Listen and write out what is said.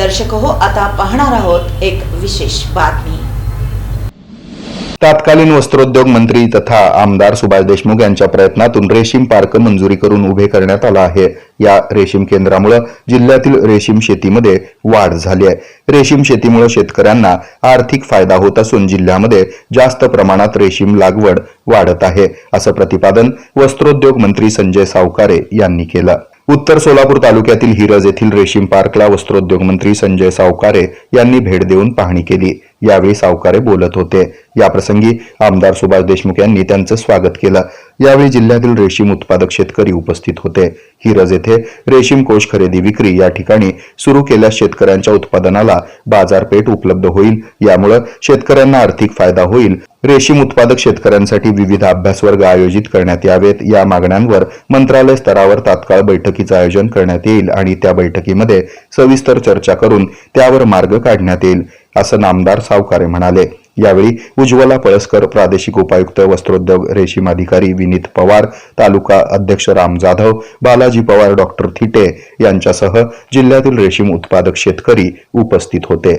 दर्शक हो आता पाहणार आहोत एक विशेष बातमी. तत्कालीन वस्त्रोद्योग मंत्री तथा आमदार सुभाष देशमुख यांच्या प्रयत्नातून रेशीम पार्क मंजुरी करून उभे करण्यात आला आहे. या रेशीम केंद्रामुळे जिल्ह्यातील रेशीम शेतीमध्ये वाढ झाली आहे. रेशीम शेतीमुळे शेतकऱ्यांना आर्थिक फायदा होत असून जिल्ह्यामध्ये जास्त प्रमाणात रेशीम लागवड वाढत आहे असं प्रतिपादन वस्त्रोद्योग मंत्री संजय सावकारे यांनी केलं. उत्तर सोलापूर तालुक्यातील हिरज येथील रेशीम पार्कला वस्त्रोद्योग मंत्री संजय सावकारे यांनी भेट देऊन पाहणी केली. यावेळी सावकारे बोलत होते. याप्रसंगी आमदार सुभाष देशमुख यांनी त्यांचं स्वागत केलं. यावेळी जिल्ह्यातील रेशीम उत्पादक शेतकरी उपस्थित होते. हिरज येथे रेशीम कोष खरेदी विक्री या ठिकाणी सुरू केल्यास शेतकऱ्यांच्या उत्पादनाला बाजारपेठ उपलब्ध होईल. यामुळे शेतकऱ्यांना आर्थिक फायदा होईल. रेशीम उत्पादक शेतकऱ्यांसाठी विविध अभ्यासवर्ग आयोजित करण्यात यावेत. या मागण्यांवर मंत्रालय स्तरावर तात्काळ बैठकीचं आयोजन करण्यात येईल आणि त्या बैठकीमध्ये सविस्तर चर्चा करून त्यावर मार्ग काढण्यात येईल असं नामदार सावकारे म्हणाले. यावेळी उज्ज्वला पळसकर प्रादेशिक उपायुक्त वस्त्रोद्योग रेशीम अधिकारी विनीत पवार तालुका अध्यक्ष राम जाधव बालाजी पवार डॉक्टर थिटे यांच्यासह जिल्ह्यातील रेशीम उत्पादक शेतकरी उपस्थित होते.